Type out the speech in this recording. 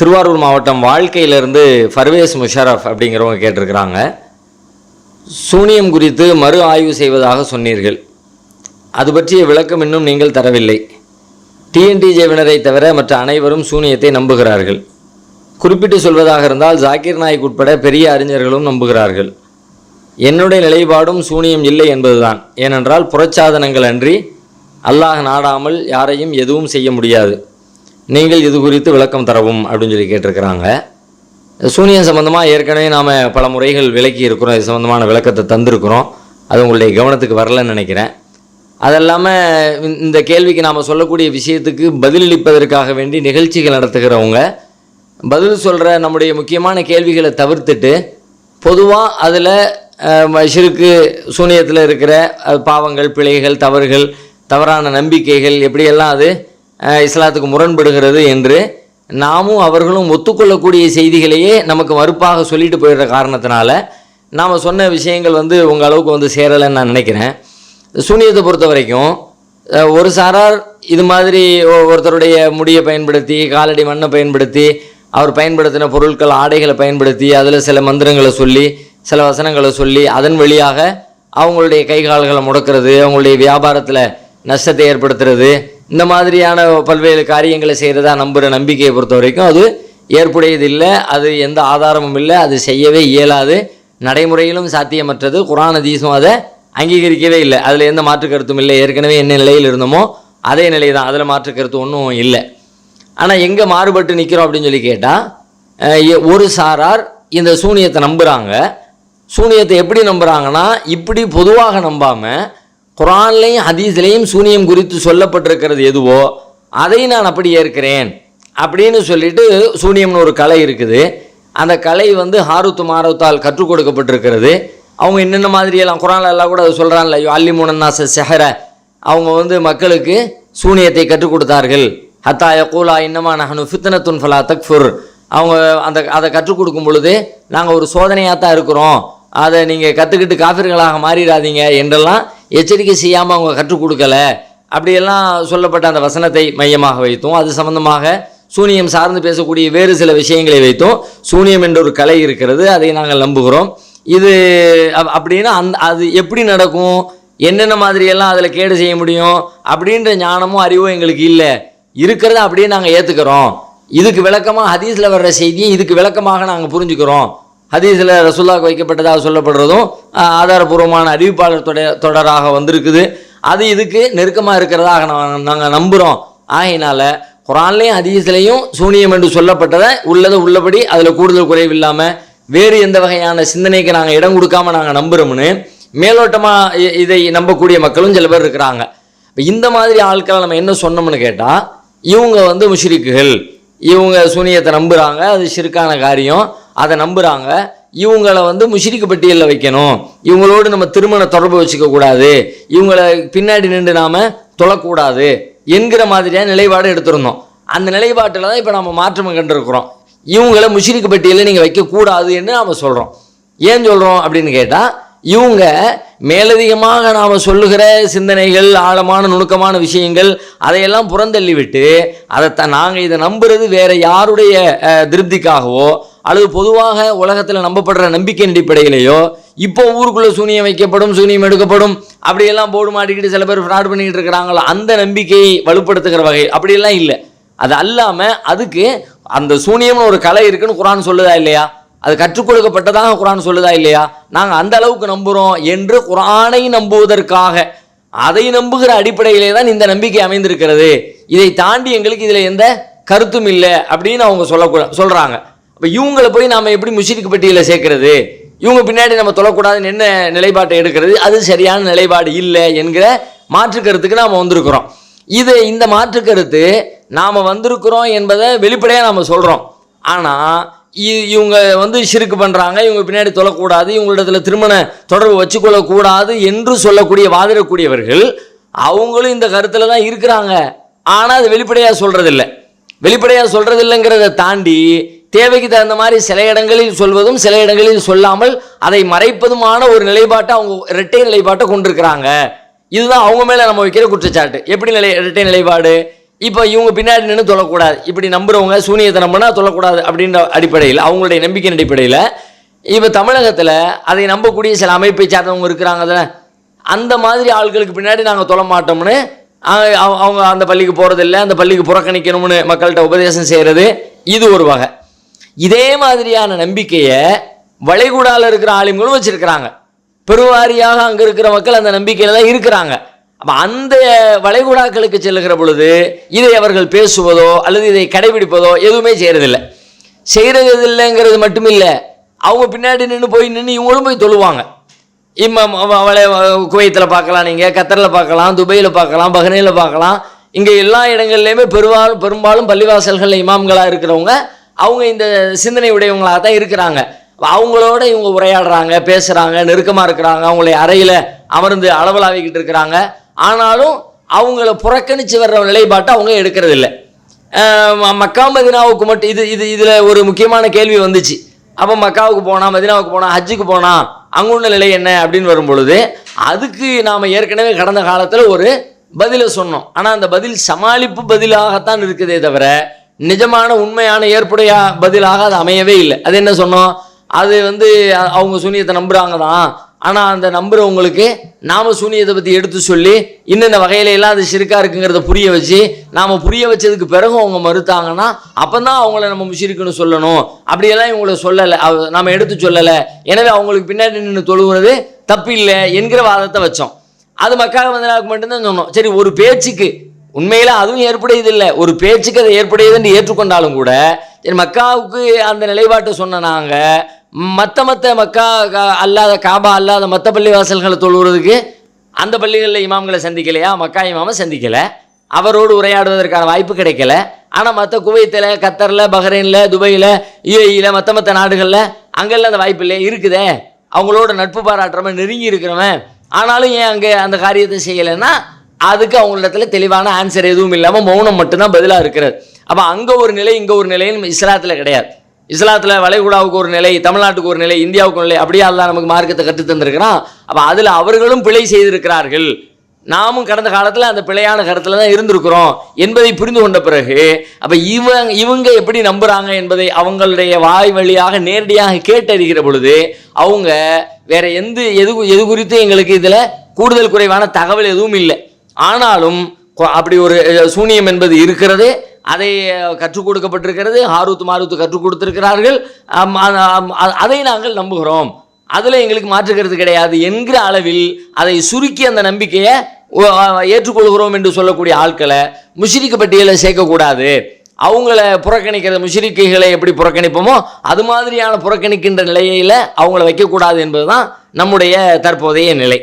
திருவாரூர் மாவட்டம் வாழ்க்கையிலிருந்து ஃபர்வேஸ் முஷரஃப் அப்படிங்கிறவங்க கேட்டிருக்கிறாங்க. சூனியம் குறித்து மறு ஆய்வு செய்வதாக சொன்னீர்கள். அது பற்றிய விளக்கம் இன்னும் நீங்கள் தரவில்லை. டிஎன்டிஜேவினரை தவிர மற்ற அனைவரும் சூனியத்தை நம்புகிறார்கள். குறிப்பிட்டு சொல்வதாக இருந்தால் ஜாக்கிர் நாய்க் உட்பட பெரிய அறிஞர்களும் நம்புகிறார்கள். என்னுடைய நிலைப்பாடும் சூனியம் இல்லை என்பதுதான். ஏனென்றால் புறச்சாதனங்கள் அன்றி அல்லாஹ் நாடாமல் யாரையும் எதுவும் செய்ய முடியாது. நீங்கள் இது குறித்து விளக்கம் தரவும் அப்படின்னு சொல்லி கேட்டிருக்கிறாங்க. சூனியம் சம்பந்தமாக ஏற்கனவே நாம் பல முறைகள் விளக்கி இருக்கிறோம். இது சம்மந்தமான விளக்கத்தை தந்திருக்கிறோம். அது உங்களுடைய கவனத்துக்கு வரலன்னு நினைக்கிறேன். அதல்லாமல் இந்த கேள்விக்கு நாம் சொல்லக்கூடிய விஷயத்துக்கு பதிலளிப்பதற்காக வேண்டி நிகழ்ச்சிகள் நடத்துகிறவங்க பதில் சொல்கிற நம்முடைய முக்கியமான கேள்விகளை தவிர்த்துட்டு பொதுவாக அதில் சிறுக்கு சூனியத்தில் இருக்கிற பாவங்கள் பிழைகள் தவறுகள் தவறான நம்பிக்கைகள் எப்படியெல்லாம் அது இஸ்லாத்துக்கு முரண்படுகிறது என்று நாமும் அவர்களும் ஒத்துக்கொள்ளக்கூடிய செய்திகளையே நமக்கு மறுப்பாக சொல்லிட்டு போயிடுற காரணத்தினால நாம் சொன்ன விஷயங்கள் வந்து உங்கள் அளவுக்கு வந்து சேரலைன்னு நான் நினைக்கிறேன். சூனியத்தை பொறுத்த வரைக்கும் ஒரு சாரார் இது மாதிரி ஒருத்தருடைய முடியை பயன்படுத்தி காலடி மண்ணை பயன்படுத்தி அவர் பயன்படுத்தின பொருட்கள் ஆடைகளை பயன்படுத்தி அதில் சில மந்திரங்களை சொல்லி சில வசனங்களை சொல்லி அதன் வழியாக அவங்களுடைய கை கால்களை முடக்கிறது அவங்களுடைய வியாபாரத்தில் நஷ்டத்தை ஏற்படுத்துறது இந்த மாதிரியான பல்வேறு காரியங்களை செய்கிறதா நம்புகிற நம்பிக்கையை பொறுத்த வரைக்கும் அது ஏற்புடையது இல்லை அது எந்த ஆதாரமும் இல்லை அது செய்யவே இயலாது. நடைமுறையிலும் சாத்தியமற்றது. குரான் ஹதீஸும் அதை அங்கீகரிக்கவே இல்லை. அதில் எந்த மாற்று கருத்தும் இல்லை. ஏற்கனவே என்ன நிலையில் இருந்தோமோ அதே நிலை தான் அதில் மாற்று கருத்து ஒன்றும் இல்லை. ஆனால் எங்கே மாறுபட்டு நிற்கிறோம் அப்படின்னு சொல்லி கேட்டால் ஒரு சாரார் இந்த சூனியத்தை நம்புகிறாங்க சூனியத்தை எப்படி நம்புகிறாங்கன்னா இப்படி பொதுவாக நம்பாமல் குரான்லையும் ஹதீஸ்லேயும் சூனியம் குறித்து சொல்லப்பட்டிருக்கிறது எதுவோ அதை நான் அப்படி ஏற்கிறேன் அப்படின்னு சொல்லிட்டு சூனியம்னு ஒரு கலை இருக்குது. அந்த கலை வந்து ஹாருத்து மாரத்தால் கற்றுக் கொடுக்கப்பட்டிருக்கிறது. அவங்க என்னென்ன மாதிரியெல்லாம் குரான் எல்லாம் கூட சொல்கிறான்ல அல்லி முனன்னாச செஹர அவங்க வந்து மக்களுக்கு சூனியத்தை கற்றுக் கொடுத்தார்கள். ஹத்தா யகூலா இன்னமா நஹனு ஃபித்னத்துன் ஃபலா தக்ஃபுர். அவங்க அந்த அதை கற்றுக் கொடுக்கும் பொழுது நாங்கள் ஒரு சோதனையாக தான் இருக்கிறோம். அதை நீங்கள் கற்றுக்கிட்டு காஃபிர்களாக மாறிடாதீங்க என்றெல்லாம் எச்சரிக்கை செய்யாமல் அவங்க கற்றுக் கொடுக்கல. அப்படியெல்லாம் சொல்லப்பட்ட அந்த வசனத்தை மையமாக வைத்தும். அது சம்பந்தமாக சூனியம் சார்ந்து பேசக்கூடிய வேறு சில விஷயங்களை வைத்தும். சூனியம் என்ற ஒரு கலை இருக்கிறது அதை நாங்கள் நம்புகிறோம். இது அப்- அப்படின்னா அந்த அது எப்படி நடக்கும்? என்னென்ன மாதிரியெல்லாம் அதில் கேடு செய்ய முடியும்? அப்படின்ற ஞானமும் அறிவும் எங்களுக்கு இல்லை. இருக்கிறத அப்படியே நாங்கள் ஏற்றுக்கிறோம் இதுக்கு விளக்கமாக ஹதீஸில் வர்ற செய்தியை இதுக்கு விளக்கமாக நாங்கள் புரிஞ்சுக்கிறோம். ஹதீஸில் ரசுல்லாக்கு வைக்கப்பட்டதாக சொல்லப்படுறதும் ஆதாரபூர்வமான அறிவிப்பாளர் தொடர் தொடராக வந்திருக்குது. அது இதுக்கு நெருக்கமாக இருக்கிறதாக நான் நாங்கள் நம்புகிறோம் ஆகையினால் குரான்லேயும் ஹதீஸ்லேயும் சூனியம் என்று சொல்லப்பட்டதை உள்ளதை உள்ளபடி அதில் கூடுதல் குறைவு இல்லாமல் வேறு எந்த வகையான சிந்தனைக்கு நாங்கள் இடம் கொடுக்காம நாங்கள் நம்புகிறோம்னு மேலோட்டமாக இதை நம்பக்கூடிய மக்களும் சில பேர் இருக்கிறாங்க. இப்போ இந்த மாதிரி ஆட்களை நம்ம என்ன சொன்னோம்னு கேட்டால் இவங்க வந்து முஷ்ரிக்குகள். இவங்க சூனியத்தை நம்புகிறாங்க அது சிறுக்கான காரியம். அதை நம்புகிறாங்க இவங்களை வந்து முஷிரிக்கு பட்டியலில் வைக்கணும். இவங்களோடு நம்ம திருமண தொடர்பு வச்சுக்கக்கூடாது இவங்களை பின்னாடி நின்று நாம் தொழக்கூடாது என்கிற மாதிரியான நிலைப்பாடு எடுத்திருந்தோம். அந்த நிலைப்பாட்டில் தான் இப்போ நம்ம மாற்றம் கண்டிருக்கிறோம். இவங்களை முஷிரிக்கு பட்டியலில் நீங்கள் வைக்கக்கூடாது என்று நாம் சொல்கிறோம் ஏன் சொல்கிறோம் அப்படின்னு கேட்டால் இவங்க மேலதிகமாக நாம் சொல்லுகிற சிந்தனைகள் ஆழமான நுணுக்கமான விஷயங்கள் அதையெல்லாம் புறந்தள்ளிவிட்டு அதை அதைத்தான் நாங்கள் இதை நம்புறது வேற யாருடைய திருப்திக்காகவோ அல்லது பொதுவாக உலகத்தில் நம்பப்படுற நம்பிக்கையின் அடிப்படையிலேயோ இப்போ ஊருக்குள்ளே சூனியம் வைக்கப்படும் சூனியம் எடுக்கப்படும் அப்படியெல்லாம் போர்டு மாட்டிக்கிட்டு சில பேர் ஃப்ராட் பண்ணிக்கிட்டு இருக்கிறாங்களோ அந்த நம்பிக்கையை வலுப்படுத்துகிற வகை அப்படியெல்லாம் இல்லை. அது அல்லாமல் அதுக்கு அந்த சூனியம்னு ஒரு கலை இருக்குன்னு குரான் சொல்லுதா இல்லையா? அது கற்றுக் கொடுக்கப்பட்டதாக குரான் சொல்லுதா இல்லையா? நாங்கள் அந்த அளவுக்கு நம்புகிறோம் என்று குரானை நம்புவதற்காக. அதை நம்புகிற அடிப்படையிலே தான் இந்த நம்பிக்கை அமைந்திருக்கிறது. இதை தாண்டி எங்களுக்கு இதில் எந்த கருத்தும் இல்லை அப்படின்னு அவங்க சொல்ல சொல்கிறாங்க இப்போ இவங்களை போய் நாம் எப்படி முஷிரிக்கு பட்டியலில் சேர்க்கறது? இவங்க பின்னாடி நம்ம தொழக்கூடாதுன்னு என்ன நிலைப்பாட்டை எடுக்கிறது? அது சரியான நிலைப்பாடு இல்லை என்கிற மாற்று கருத்துக்கு நாம் வந்திருக்கிறோம். இது இந்த மாற்று கருத்து நாம் வந்திருக்கிறோம் என்பதை வெளிப்படையாக நாம் சொல்கிறோம் ஆனால் இவங்க வந்து சிறுக்கு பண்ணுறாங்க இவங்க பின்னாடி தொழக்கூடாது இவங்களிடத்தில் திருமண தொடர்பு வச்சுக்கொள்ளக்கூடாது என்று சொல்லக்கூடிய வாதிடக்கூடியவர்கள் அவங்களும் இந்த கருத்தில் தான் இருக்கிறாங்க. ஆனால் அது வெளிப்படையாக சொல்கிறதில்ல வெளிப்படையாக சொல்கிறதில்லைங்கிறத தாண்டி தேவைக்கு தகுந்த மாதிரி சில இடங்களில் சொல்வதும் சில இடங்களில் சொல்லாமல் அதை மறைப்பதுமான ஒரு நிலைப்பாட்டை அவங்க இரட்டை நிலைப்பாட்டை கொண்டிருக்கிறாங்க. இதுதான் அவங்க மேலே நம்ம வைக்கிற குற்றச்சாட்டு. எப்படி நிலை இரட்டை நிலைப்பாடு? இப்போ இவங்க பின்னாடி நின்று சொல்லக்கூடாது. இப்படி நம்புறவங்க சூனியத்தை சொல்லக்கூடாது அப்படின்ற அடிப்படையில் அவங்களுடைய நம்பிக்கையின் அடிப்படையில் இப்போ தமிழகத்தில் அதை நம்பக்கூடிய சில அமைப்பை சார்ந்தவங்க இருக்கிறாங்க அதில் அந்த மாதிரி ஆட்களுக்கு பின்னாடி நாங்கள் தொழ மாட்டோம்னு அவங்க அவங்க அந்த பள்ளிக்கு போகிறதில்ல அந்த பள்ளிக்கு புறக்கணிக்கணும்னு மக்கள்கிட்ட உபதேசம் செய்கிறது இது ஒரு வகை. இதே மாதிரியான நம்பிக்கையை வளைகுடாவில் இருக்கிற ஆளுங்களும் வச்சுருக்கிறாங்க. பெருவாரியாக அங்கே இருக்கிற மக்கள் அந்த நம்பிக்கையில் தான் இருக்கிறாங்க. அப்போ அந்த வளைகுடாக்களுக்கு செல்லுகிற பொழுது இதை அவர்கள் பேசுவதோ அல்லது இதை கடைபிடிப்பதோ எதுவுமே செய்கிறதில்லை செய்கிறது இல்லைங்கிறது மட்டும் இல்லை அவங்க பின்னாடி நின்று போய் நின்று இவங்களும் போய் தொழுவாங்க. இம்ம அவளை குவைத்தில் பார்க்கலாம் நீங்கள் கத்தரில் பார்க்கலாம் துபையில் பார்க்கலாம் பஹ்ரைனில் பார்க்கலாம். இங்கே எல்லா இடங்கள்லையுமே பெரும்பாலும் பெரும்பாலும் பள்ளிவாசல்களில் இமாம்களாக இருக்கிறவங்க அவங்க இந்த சிந்தனை உடையவங்களாக தான் இருக்கிறாங்க. அவங்களோட இவங்க உரையாடுறாங்க பேசுகிறாங்க நெருக்கமாக இருக்கிறாங்க அவங்களை அறையில் அமர்ந்து அளவலாவிக்கிட்டு இருக்கிறாங்க. ஆனாலும் அவங்கள புறக்கணித்து வர்ற நிலைப்பாட்டை அவங்க எடுக்கிறது இல்லை மக்கா மதினாவுக்கு மட்டும் இது இது இதில் ஒரு முக்கியமான கேள்வி வந்துச்சு. அப்போ மக்காவுக்கு போனால் மதினாவுக்கு போனால் ஹஜ்ஜுக்கு போனால் அங்குள்ள நிலை என்ன அப்படின்னு வரும்பொழுது அதுக்கு நாம் ஏற்கனவே கடந்த காலத்தில் ஒரு பதிலை சொன்னோம். ஆனால் அந்த பதில் சமாளிப்பு பதிலாகத்தான் இருக்குதே தவிர நிஜமான உண்மையான ஏற்புடைய பதிலாக அது அமையவே இல்லை. அது என்ன சொன்னோம்? அது வந்து அவங்க சூனியத்தை நம்புகிறாங்க தான். ஆனால் அந்த நம்புறவங்களுக்கு நாம சூனியத்தை பற்றி எடுத்து சொல்லி இன்னென்ன வகையில எல்லாம் அது சிறுக்கா இருக்குங்கிறத புரிய வச்சு நாம புரிய வச்சதுக்கு பிறகு அவங்க மறுத்தாங்கன்னா அப்பதான் அவங்கள நம்ம முஷிருக்குன்னு சொல்லணும். அப்படியெல்லாம் இவங்கள சொல்லலை. அவ- நாம எடுத்து சொல்லலை. எனவே அவங்களுக்கு பின்னாடி நின்று தொழுகிறது தப்பில்லை என்கிற வாதத்தை வச்சோம். அது மக்காக வந்தனாக்கு மட்டும்தான் சொன்னோம். சரி ஒரு பேச்சுக்கு உண்மையில அதுவும் ஏற்படையதில்லை. ஒரு பேச்சுக்கு அது ஏற்புடையதுன்னு ஏற்றுக்கொண்டாலும் கூட சரி மக்காவுக்கு அந்த நிலைப்பாட்டை சொன்ன நாங்கள் மற்ற மற்ற மக்கா கா- அல்லாத காபா அல்லாத மற்ற பள்ளி வாசல்களை தொழுகிறதுக்கு அந்த பள்ளிகளில் இமாம்களை சந்திக்கலையா? மக்கா இமாமை சந்திக்கலை. அவரோடு உரையாடுவதற்கான வாய்ப்பு கிடைக்கல. ஆனால் மற்ற குவைத்தில் கத்தரில் பஹ்ரைனில் துபையில் யுஏஇயில் மற்ற மற்ற நாடுகளில் அங்கெல்லாம் அந்த வாய்ப்பு இல்லையே இருக்குதே. அவங்களோட நட்பு பாராட்டுறவன் நெருங்கி இருக்கிறவன். ஆனாலும் ஏன் அங்கே அந்த காரியத்தை செய்யலைன்னா அதுக்கு அவங்களிடத்துல தெளிவான ஆன்சர் எதுவும் இல்லாமல் மௌனம் மட்டும்தான் பதிலாக இருக்கிறது. அப்போ அங்கே ஒரு நிலை இங்கே ஒரு நிலைன்னு இஸ்லாத்தில் கிடையாது. இஸ்லாத்தில் வளைகுடாவுக்கு ஒரு நிலை தமிழ்நாட்டுக்கு ஒரு நிலை இந்தியாவுக்கு ஒரு நிலை அப்படியே அல்லாஹ் நமக்கு மார்க்கத்தை கற்றுத் தந்திருக்கிறான். அப்போ அதில் அவர்களும் பிழை செய்திருக்கிறார்கள். நாமும் கடந்த காலத்தில் அந்த பிழையான கருத்தில் தான் இருந்திருக்கிறோம் என்பதை புரிந்து கொண்ட பிறகு அப்போ இவங்க இவங்க எப்படி நம்புகிறாங்க என்பதை அவங்களுடைய வாய் வழியாக நேரடியாக கேட்டறிகிற பொழுது அவங்க வேற எந்த எது எது குறித்து எங்களுக்கு இதில் கூடுதல் குறைவான தகவல் எதுவும் இல்லை. ஆனாலும் அப்படி ஒரு சூனியம் என்பது இருக்கிறது அதை கற்றுக் கொடுக்கப்பட்டிருக்கிறது. ஹாரூத் மாரூத் கற்றுக் கொடுத்திருக்கிறார்கள். அதை நாங்கள் நம்புகிறோம். அதில் எங்களுக்கு மாற்றுக்கிறது கிடையாது என்கிற அளவில் அதை சுருக்கி அந்த நம்பிக்கையை ஏற்றுக்கொள்கிறோம் என்று சொல்லக்கூடிய ஆட்களை முஷிரிக்கு பட்டியலில் சேர்க்கக்கூடாது. அவங்கள புறக்கணிக்கிற முஷிரிக்கைகளை எப்படி புறக்கணிப்போமோ அது மாதிரியான புறக்கணிக்கின்ற நிலையில் அவங்கள வைக்கக்கூடாது என்பதுதான் நம்முடைய தற்போதைய நிலை.